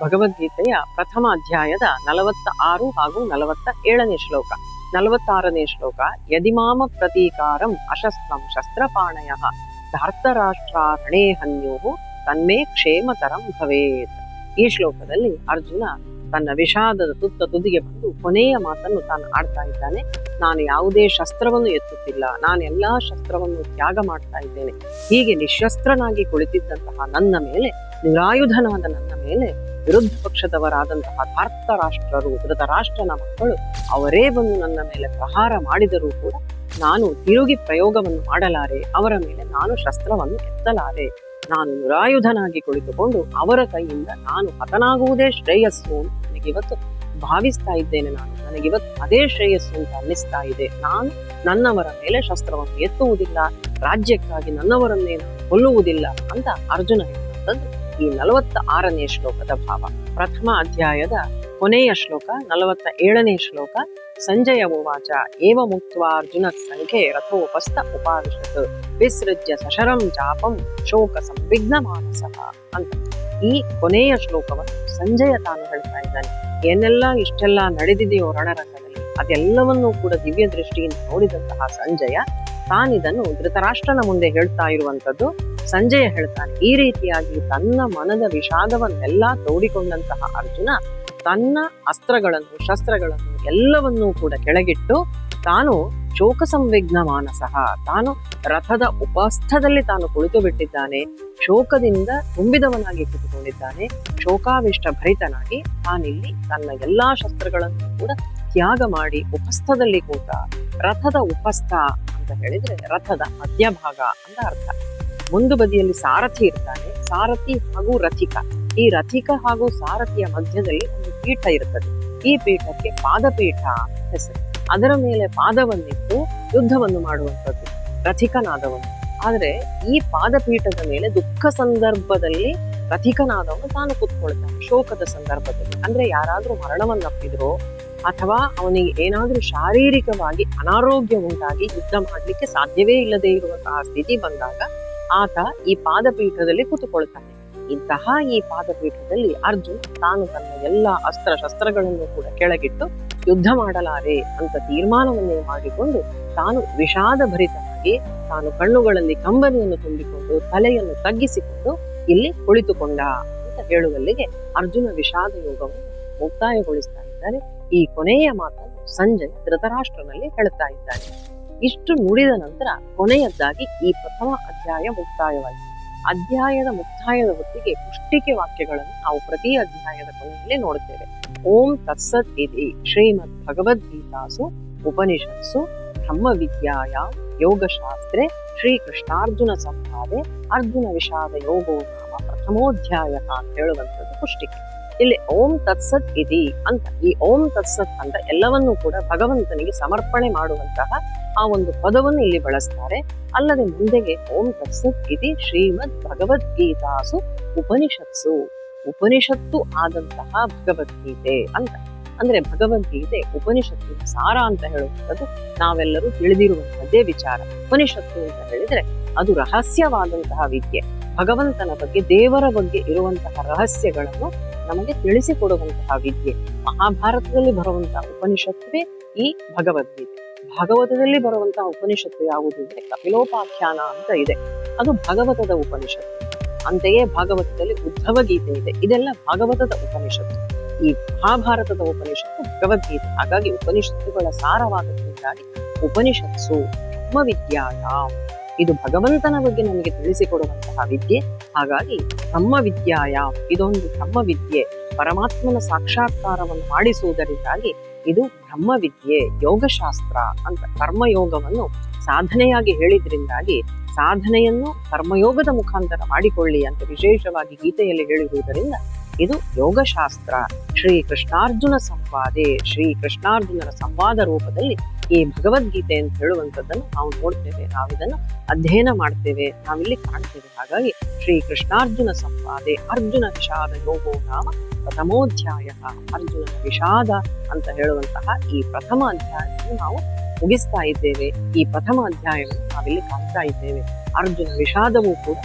ಭಗವದ್ಗೀತೆಯ ಪ್ರಥಮ ಅಧ್ಯಾಯದ ನಲವತ್ತ ಆರು ಹಾಗೂ ನಲವತ್ತ ಏಳನೇ ಶ್ಲೋಕ. ನಲವತ್ತಾರನೇ ಶ್ಲೋಕ, ಯದಿಮಾಮ ಪ್ರತೀಕಾರಂ ಅಶಸ್ತ್ರಂ ಶಸ್ತ್ರಪಾಣಯ ಧಾರ್ತರಾಷ್ಟ್ರಾರಣೇ ಹನ್ಯು ತನ್ಮೇ ಕ್ಷೇಮತರಂ ಭವೇತ್. ಈ ಶ್ಲೋಕದಲ್ಲಿ ಅರ್ಜುನ ತನ್ನ ವಿಷಾದದ ತುತ್ತ ತುದಿಗೆ ಬಂದು ಕೊನೆಯ ಮಾತನ್ನು ತಾನು ಆಡ್ತಾ ಇದ್ದಾನೆ. ನಾನು ಯಾವುದೇ ಶಸ್ತ್ರವನ್ನು ಎತ್ತುತ್ತಿಲ್ಲ. ನಾನು ಎಲ್ಲಾ ಶಸ್ತ್ರವನ್ನು ತ್ಯಾಗ ಮಾಡ್ತಾ ಇದ್ದೇನೆ. ಹೀಗೆ ನಿಶಸ್ತ್ರನಾಗಿ ಕುಳಿತಿದ್ದಂತಹ ನನ್ನ ಮೇಲೆ, ನಿರಾಯುಧನಾದ ನನ್ನ ಮೇಲೆ ವಿರುದ್ಧ ಪಕ್ಷದವರಾದಂತಹ ಭಾರತ ರಾಷ್ಟ್ರರು ಧೃತರಾಷ್ಟ್ರನ ಮಕ್ಕಳು ಅವರೇ ಬಂದು ನನ್ನ ಮೇಲೆ ಪ್ರಹಾರ ಮಾಡಿದರೂ ಕೂಡ ನಾನು ತಿರುಗಿ ಪ್ರಯೋಗವನ್ನು ಮಾಡಲಾರೆ. ಅವರ ಮೇಲೆ ನಾನು ಶಸ್ತ್ರವನ್ನು ಎತ್ತಲಾರೆ. ನಾನು ನಿರಾಯುಧನಾಗಿ ಕುಳಿತುಕೊಂಡು ಅವರ ಕೈಯಿಂದ ನಾನು ಹತನಾಗುವುದೇ ಶ್ರೇಯಸ್ಸು ಅಂತ ನನಗಿವತ್ತು ಭಾವಿಸ್ತಾ ಇದ್ದೇನೆ ನಾನು. ನನಗಿವತ್ತು ಅದೇ ಶ್ರೇಯಸ್ಸು ಅಂತ ಅನ್ನಿಸ್ತಾ ಇದೆ. ನಾನು ನನ್ನವರ ಮೇಲೆ ಶಸ್ತ್ರವನ್ನು ಎತ್ತುವುದಿಲ್ಲ. ರಾಜ್ಯಕ್ಕಾಗಿ ನನ್ನವರನ್ನೇ ಕೊಲ್ಲುವುದಿಲ್ಲ ಅಂತ ಅರ್ಜುನ ಹೇಳುವಂಥದ್ದು ಈ ನಲವತ್ತ ಆರನೇ ಶ್ಲೋಕದ ಭಾವ. ಪ್ರಥಮ ಅಧ್ಯಾಯದ ಕೊನೆಯ ಶ್ಲೋಕ ನಲವತ್ತ ಏಳನೇ ಶ್ಲೋಕ, ಸಂಜಯ ಉವಾಚ. ಏವ ಮುಕ್ತ್ವಾ ಅರ್ಜುನ ಸಂಖ್ಯೆ ರಥೋಪಸ್ಥ ಉಪಾವಿಶತ್. ವಿಸೃಜ್ಯ ಸಶರಂ ಜಾಪಂ ಶೋಕ ಸಂವಿಘ್ನ ಮಾನಸಃ ಅಂತ. ಈ ಕೊನೆಯ ಶ್ಲೋಕವನ್ನು ಸಂಜಯ ತಾನು ಹೇಳ್ತಾ ಇದ್ದಾನೆ. ಏನೆಲ್ಲ ಇಷ್ಟೆಲ್ಲ ನಡೆದಿದೆಯೋ ರಣರಂಗದಲ್ಲಿ, ಅದೆಲ್ಲವನ್ನೂ ಕೂಡ ದಿವ್ಯ ದೃಷ್ಟಿಯಿಂದ ನೋಡಿದಂತಹ ಸಂಜಯ ತಾನಿದನ್ನು ಧೃತರಾಷ್ಟ್ರನ ಮುಂದೆ ಹೇಳ್ತಾ ಇರುವಂತದ್ದು ಸಂಜಯ ಹೇಳ್ತಾನೆ, ಈ ರೀತಿಯಾಗಿ ತನ್ನ ಮನದ ವಿಷಾದವನ್ನೆಲ್ಲ ತೋಡಿಕೊಂಡಂತಹ ಅರ್ಜುನ ತನ್ನ ಅಸ್ತ್ರಗಳನ್ನು, ಶಸ್ತ್ರಗಳನ್ನು ಎಲ್ಲವನ್ನೂ ಕೂಡ ಕೆಳಗಿಟ್ಟು ತಾನು ಶೋಕ ಸಂವಿಘ್ನ ಮಾನಸಃ, ತಾನು ರಥದ ಉಪಸ್ಥದಲ್ಲಿ ತಾನು ಕುಳಿತು ಬಿಟ್ಟಿದ್ದಾನೆ ಶೋಕದಿಂದ ತುಂಬಿದವನಾಗಿ ಕುಳಿತುಕೊಂಡಿದ್ದಾನೆ, ಶೋಕಾವಿಷ್ಟ ಭರಿತನಾಗಿ ತಾನಿಲ್ಲಿ ತನ್ನ ಎಲ್ಲಾ ಶಸ್ತ್ರಗಳನ್ನು ಕೂಡ ತ್ಯಾಗ ಮಾಡಿ ಉಪಸ್ಥದಲ್ಲಿ ಕೂತ ರಥದ ಉಪಸ್ಥ ಅಂತ ಹೇಳಿದ್ರೆ ರಥದ ಮಧ್ಯಭಾಗ ಅಂತ ಅರ್ಥ. ಒಂದು ಬದಿಯಲ್ಲಿ ಸಾರಥಿ ಇರ್ತಾನೆ, ಸಾರಥಿ ಹಾಗೂ ರಥಿಕ. ಈ ರಥಿಕ ಹಾಗೂ ಸಾರಥಿಯ ಮಧ್ಯದಲ್ಲಿ ಒಂದು ಪೀಠ ಇರ್ತದೆ. ಈ ಪೀಠಕ್ಕೆ ಪಾದಪೀಠ ಹೆಸರು. ಅದರ ಮೇಲೆ ಪಾದವನ್ನಿಟ್ಟು ಯುದ್ಧವನ್ನು ಮಾಡುವಂಥದ್ದು, ರಥಿಕನಾದವನು. ಆದರೆ ಈ ಪಾದಪೀಠದ ಮೇಲೆ ದುಃಖ ಸಂದರ್ಭದಲ್ಲಿ ರಥಿಕನಾದವನು ತಾನು ಕೂತ್ಕೊಳ್ತಾನೆ, ಶೋಕದ ಸಂದರ್ಭದಲ್ಲಿ. ಅಂದ್ರೆ ಯಾರಾದ್ರೂ ಮರಣವನ್ನಪ್ಪಿದ್ರೋ ಅಥವಾ ಅವನಿಗೆ ಏನಾದರೂ ಶಾರೀರಿಕವಾಗಿ ಅನಾರೋಗ್ಯ ಉಂಟಾಗಿ ಯುದ್ಧ ಮಾಡಲಿಕ್ಕೆ ಸಾಧ್ಯವೇ ಇಲ್ಲದೆ ಇರುವಂತಹ ಸ್ಥಿತಿ ಬಂದಾಗ ಆತ ಈ ಪಾದಪೀಠದಲ್ಲಿ ಕೂತುಕೊಳ್ತಾನೆ. ಇಂತಹ ಈ ಪಾದಪೀಠದಲ್ಲಿ ಅರ್ಜುನ್ ತಾನು ತನ್ನ ಎಲ್ಲ ಅಸ್ತ್ರ ಶಸ್ತ್ರಗಳನ್ನು ಕೂಡ ಕೆಳಗಿಟ್ಟು ಯುದ್ಧ ಮಾಡಲಾರೆ ಅಂತ ತೀರ್ಮಾನವನ್ನೇ ಮಾಡಿಕೊಂಡು ತಾನು ವಿಷಾದ ಭರಿತನಾಗಿ ತಾನು ಕಣ್ಣುಗಳಲ್ಲಿ ಕಂಬನಿಯನ್ನು ತುಂಬಿಕೊಂಡು ತಲೆಯನ್ನು ತಗ್ಗಿಸಿಕೊಂಡು ಇಲ್ಲಿ ಕುಳಿತುಕೊಂಡ ಅಂತ ಹೇಳುವಲ್ಲಿಗೆ ಅರ್ಜುನ ವಿಷಾದ ಯೋಗವನ್ನು ಮುಕ್ತಾಯಗೊಳಿಸ್ತಾ ಇದ್ದಾರೆ. ಈ ಕೊನೆಯ ಮಾತನ್ನು ಸಂಜಯ್ ಧೃತರಾಷ್ಟ್ರನಲ್ಲಿ ಹೇಳುತ್ತಾ ಇದ್ದಾನೆ. ಇಷ್ಟು ನುಡಿದ ನಂತರ ಕೊನೆಯದ್ದಾಗಿ ಈ ಪ್ರಥಮ ಅಧ್ಯಾಯ ಮುಕ್ತಾಯವಾಯಿತು. ಅಧ್ಯಾಯದ ಮುಕ್ತಾಯದ ಹೊತ್ತಿಗೆ ಪುಷ್ಟಿಕೆ ವಾಕ್ಯಗಳನ್ನು ನಾವು ಪ್ರತಿ ಅಧ್ಯಾಯದ ಕೊನೆಯಲ್ಲಿ ನೋಡುತ್ತೇವೆ. ಓಂ ತತ್ಸತ್ ಇತಿ ಶ್ರೀಮದ್ ಭಗವದ್ಗೀತಾಸು ಉಪನಿಷತ್ಸು ಬ್ರಹ್ಮ ವಿದ್ಯಾಯ ಯೋಗಶಾಸ್ತ್ರೆ ಶ್ರೀ ಕೃಷ್ಣಾರ್ಜುನ ಅರ್ಜುನ ವಿಷಾದ ಯೋಗೋ ನಾಮ ಪ್ರಥಮೋಧ್ಯಾಯ ಅಂತ ಹೇಳುವಂಥದ್ದು ಪುಷ್ಟಿಕೆ. ಇಲ್ಲಿ ಓಂ ತತ್ಸತ್ ಇದಿ ಅಂತ, ಈ ಓಂ ತತ್ಸತ್ ಅಂತ ಎಲ್ಲವನ್ನೂ ಕೂಡ ಭಗವಂತನಿಗೆ ಸಮರ್ಪಣೆ ಮಾಡುವಂತಹ ಆ ಒಂದು ಪದವನ್ನು ಇಲ್ಲಿ ಬಳಸ್ತಾರೆ. ಅಲ್ಲದೆ ಮುಂದೆಗೆ ಓಂ ತತ್ಸತ್ ಇದಿ ಶ್ರೀಮದ್ ಭಗವದ್ಗೀತಾಸು ಉಪನಿಷತ್ಸು. ಉಪನಿಷತ್ತು ಆದಂತಹ ಭಗವದ್ಗೀತೆ ಅಂತ. ಅಂದ್ರೆ ಭಗವದ್ಗೀತೆ ಉಪನಿಷತ್ತಿನ ಸಾರ ಅಂತ ಹೇಳುವಂಥದ್ದು ನಾವೆಲ್ಲರೂ ತಿಳಿದಿರುವಂತದ್ದೇ ವಿಚಾರ. ಉಪನಿಷತ್ತು ಅಂತ ಹೇಳಿದ್ರೆ ಅದು ರಹಸ್ಯವಾದಂತಹ ವಿದ್ಯೆ. ಭಗವಂತನ ಬಗ್ಗೆ ದೇವರ ಬಗ್ಗೆ ಇರುವಂತಹ ರಹಸ್ಯಗಳನ್ನು ನಮಗೆ ತಿಳಿಸಿಕೊಡುವಂತಹ ವಿದ್ಯೆ. ಮಹಾಭಾರತದಲ್ಲಿ ಬರುವಂತಹ ಉಪನಿಷತ್ತೇ ಈ ಭಗವದ್ಗೀತೆ ಭಾಗವತದಲ್ಲಿ ಬರುವಂತಹ ಉಪನಿಷತ್ತು ಯಾವುದು ಅಂದ್ರೆ ಕಪಿಲೋಪಾಖ್ಯಾನ ಅಂತ ಇದೆ. ಅದು ಭಾಗವತದ ಉಪನಿಷತ್ತು. ಅಂತೆಯೇ ಭಾಗವತದಲ್ಲಿ ಉದ್ಧವ ಗೀತೆ ಇದೆ. ಇದೆಲ್ಲ ಭಾಗವತದ ಉಪನಿಷತ್ತು. ಈ ಮಹಾಭಾರತದ ಉಪನಿಷತ್ತು ಭಗವದ್ಗೀತೆ. ಹಾಗಾಗಿ ಉಪನಿಷತ್ತುಗಳ ಸಾರವಾದದಿಂದಾಗಿ ಉಪನಿಷತ್ಸು ಬ್ರಹ್ಮವಿದ್ಯಾಯ ಇದು ಭಗವಂತನ ಬಗ್ಗೆ ನಮಗೆ ತಿಳಿಸಿಕೊಡುವಂತಹ ವಿದ್ಯೆ. ಹಾಗಾಗಿ ಬ್ರಹ್ಮ ವಿದ್ಯಾಯ ಇದೊಂದು ಬ್ರಹ್ಮ ವಿದ್ಯೆ ಪರಮಾತ್ಮನ ಸಾಕ್ಷಾತ್ಕಾರವನ್ನು ಮಾಡಿಸುವುದರಿಂದಾಗಿ ಇದು ಬ್ರಹ್ಮ ವಿದ್ಯೆ ಯೋಗಶಾಸ್ತ್ರ ಅಂತ ಕರ್ಮಯೋಗವನ್ನು ಸಾಧನೆಯಾಗಿ ಹೇಳಿದ್ರಿಂದಾಗಿ ಸಾಧನೆಯನ್ನು ಕರ್ಮಯೋಗದ ಮುಖಾಂತರ ಮಾಡಿಕೊಳ್ಳಿ ಅಂತ ವಿಶೇಷವಾಗಿ ಗೀತೆಯಲ್ಲಿ ಹೇಳಿರುವುದರಿಂದ ಇದು ಯೋಗಶಾಸ್ತ್ರ. ಶ್ರೀ ಕೃಷ್ಣಾರ್ಜುನ ಸಂವಾದೆ. ಶ್ರೀ ಕೃಷ್ಣಾರ್ಜುನರ ಸಂವಾದ ರೂಪದಲ್ಲಿ ಈ ಭಗವದ್ಗೀತೆ ಅಂತ ಹೇಳುವಂಥದ್ದನ್ನು ನಾವು ನೋಡ್ತೇವೆ ನಾವಿದನ್ನು ಅಧ್ಯಯನ ಮಾಡ್ತೇವೆ ನಾವಿಲ್ಲಿ ಕಾಣ್ತೇವೆ. ಹಾಗಾಗಿ ಶ್ರೀ ಕೃಷ್ಣಾರ್ಜುನ ಸಂವಾದೆ, ಅರ್ಜುನ ವಿಷಾದ ಯೋಗೋ ನಾಮ ಪ್ರಥಮೋಧ್ಯಾಯ ಅರ್ಜುನ ವಿಷಾದ ಅಂತ ಹೇಳುವಂತಹ ಈ ಪ್ರಥಮ ಅಧ್ಯಾಯವನ್ನು ನಾವು ಮುಗಿಸ್ತಾ ಇದ್ದೇವೆ. ಈ ಪ್ರಥಮ ಅಧ್ಯಾಯವನ್ನು ನಾವಿಲ್ಲಿ ಕಾಣ್ತಾ ಇದ್ದೇವೆ. ಅರ್ಜುನ ವಿಷಾದವೂ ಕೂಡ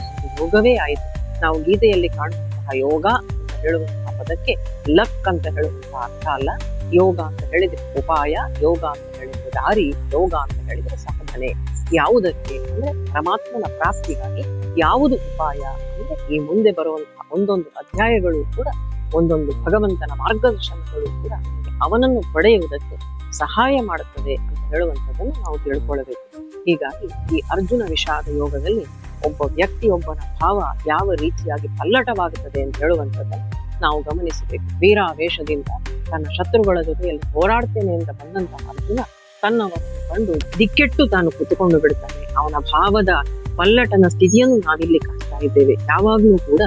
ಯೋಗವೇ ಆಯಿತು. ನಾವು ಗೀತೆಯಲ್ಲಿ ಕಾಣುವಂತಹ ಯೋಗ ಅಂತ ಹೇಳುವಂತಹ ಪದಕ್ಕೆ ಲಕ್ ಅಂತ ಹೇಳುವಂತಹ ಅರ್ಥ ಅಲ್ಲ. ಯೋಗ ಅಂತ ಹೇಳಿದ್ರೆ ಉಪಾಯ, ಯೋಗ ಅಂತ ಹೇಳಿದ್ರೆ ದಾರಿ, ಯೋಗ ಅಂತ ಹೇಳಿದ್ರೆ ಸಾಧನೆ ಯಾವುದಕ್ಕೆ ಅಂದ್ರೆ ಪರಮಾತ್ಮನ ಪ್ರಾಪ್ತಿಗಾಗಿ ಯಾವುದು ಉಪಾಯ ಅಂದ್ರೆ ಈ ಮುಂದೆ ಬರುವಂತಹ ಒಂದೊಂದು ಅಧ್ಯಾಯಗಳು ಕೂಡ, ಒಂದೊಂದು ಭಗವಂತನ ಮಾರ್ಗದರ್ಶನಗಳು ಕೂಡ ಅವನನ್ನು ಪಡೆಯುವುದಕ್ಕೆ ಸಹಾಯ ಮಾಡುತ್ತದೆ ಅಂತ ಹೇಳುವಂಥದ್ದನ್ನು ನಾವು ತಿಳ್ಕೊಳ್ಳಬೇಕು ಹೀಗಾಗಿ ಈ ಅರ್ಜುನ ವಿಷಾದ ಯೋಗದಲ್ಲಿ ಒಬ್ಬ ವ್ಯಕ್ತಿಯೊಬ್ಬನ ಭಾವ ಯಾವ ರೀತಿಯಾಗಿ ಪಲ್ಲಟವಾಗುತ್ತದೆ ಅಂತ ಹೇಳುವಂಥದ್ದನ್ನು ನಾವು ಗಮನಿಸಬೇಕು. ವೀರಾವೇಶದಿಂದ ತನ್ನ ಶತ್ರುಗಳ ಜೊತೆಯಲ್ಲಿ ಹೋರಾಡ್ತೇನೆ ಅಂತ ಬಂದಂತಹ ಅರ್ಜುನ ತನ್ನವರನ್ನು ಕಂಡು ದಿಕ್ಕೆಟ್ಟು ತಾನು ಕೂತುಕೊಂಡು ಬಿಡ್ತಾನೆ ಅವನ ಭಾವದ ಪಲ್ಲಟನ ಸ್ಥಿತಿಯನ್ನು ನಾವಿಲ್ಲಿ ಕಾಣ್ತಾ ಇದ್ದೇವೆ. ಯಾವಾಗಲೂ ಕೂಡ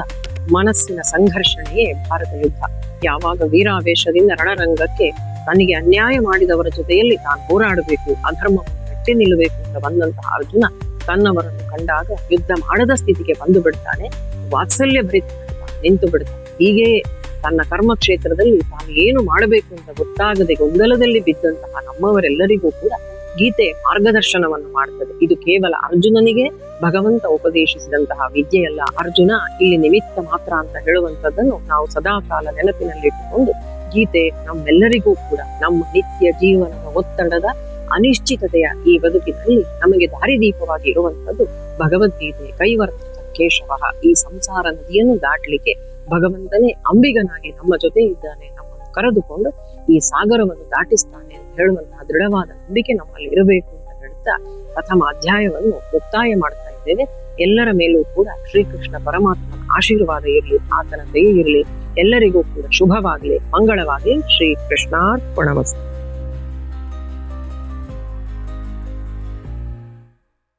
ಮನಸ್ಸಿನ ಸಂಘರ್ಷಣೆಯೇ ಭಾರತ ಯುದ್ಧ. ಯಾವಾಗ ವೀರಾವೇಶದಿಂದ ರಣರಂಗಕ್ಕೆ ತನಗೆ ಅನ್ಯಾಯ ಮಾಡಿದವರ ಜೊತೆಯಲ್ಲಿ ತಾನು ಹೋರಾಡಬೇಕು ಅಧರ್ಮವನ್ನು ಕಟ್ಟಿ ನಿಲ್ಲಬೇಕು ಅಂತ ಬಂದಂತಹ ಅರ್ಜುನ ತನ್ನವರನ್ನು ಕಂಡಾಗ ಯುದ್ಧ ಮಾಡದ ಸ್ಥಿತಿಗೆ ಬಂದು ಬಿಡ್ತಾನೆ. ವಾತ್ಸಲ್ಯ ಭರಿತ ನಿಂತು ಬಿಡ್ತಾನೆ. ಹೀಗೆ ತನ್ನ ಕರ್ಮ ಕ್ಷೇತ್ರದಲ್ಲಿ ತಾನು ಏನು ಮಾಡಬೇಕು ಅಂತ ಗೊತ್ತಾಗದೆ ಗೊಂದಲದಲ್ಲಿ ಬಿದ್ದಂತಹ ನಮ್ಮವರೆಲ್ಲರಿಗೂ ಕೂಡ ಗೀತೆ ಮಾರ್ಗದರ್ಶನವನ್ನು ಮಾಡ್ತದೆ. ಇದು ಕೇವಲ ಅರ್ಜುನನಿಗೆ ಭಗವಂತ ಉಪದೇಶಿಸಿದಂತಹ ವಿದ್ಯೆಯಲ್ಲ. ಅರ್ಜುನ ಇಲ್ಲಿ ನಿಮಿತ್ತ ಮಾತ್ರ ಅಂತ ಹೇಳುವಂತದ್ದನ್ನು ನಾವು ಸದಾ ಕಾಲ ನೆನಪಿನಲ್ಲಿಟ್ಟುಕೊಂಡು ಗೀತೆ ನಮ್ಮೆಲ್ಲರಿಗೂ ಕೂಡ ನಮ್ಮ ನಿತ್ಯ ಜೀವನದ ಒತ್ತಡದ ಅನಿಶ್ಚಿತತೆಯ ಈ ಬದುಕಿನಲ್ಲಿ ನಮಗೆ ದಾರಿದೀಪವಾಗಿ ಇರುವಂತದ್ದು ಭಗವದ್ಗೀತೆ ಕೈವರ್ತ ಕೇಶವ ಈ ಸಂಸಾರ ನದಿಯನ್ನು ದಾಟಲಿಕ್ಕೆ ಭಗವಂತನೇ ಅಂಬಿಗನಾಗಿ ನಮ್ಮ ಜೊತೆ ಇದ್ದಾನೆ ನಮ್ಮನ್ನು ಕರೆದುಕೊಂಡು ಈ ಸಾಗರವನ್ನು ದಾಟಿಸ್ತಾನೆ ಅಂತ ಹೇಳುವಂತಹ ದೃಢವಾದ ನಂಬಿಕೆ ನಮ್ಮಲ್ಲಿ ಇರಬೇಕು ಅಂತ ಹೇಳ್ತಾ ಪ್ರಥಮ ಅಧ್ಯಾಯವನ್ನು ಮುಕ್ತಾಯ ಮಾಡ್ತಾ ಇದ್ದೇವೆ ಎಲ್ಲರ ಮೇಲೂ ಕೂಡ ಶ್ರೀಕೃಷ್ಣ ಪರಮಾತ್ಮನ ಆಶೀರ್ವಾದ ಇರಲಿ, ಆತನ ದಯ ಇರಲಿ, ಎಲ್ಲರಿಗೂ ಕೂಡ ಶುಭವಾಗಲಿ, ಮಂಗಳವಾಗಲಿ. ಶ್ರೀ ಕೃಷ್ಣಾರ್ಪಣಮಸ್ತು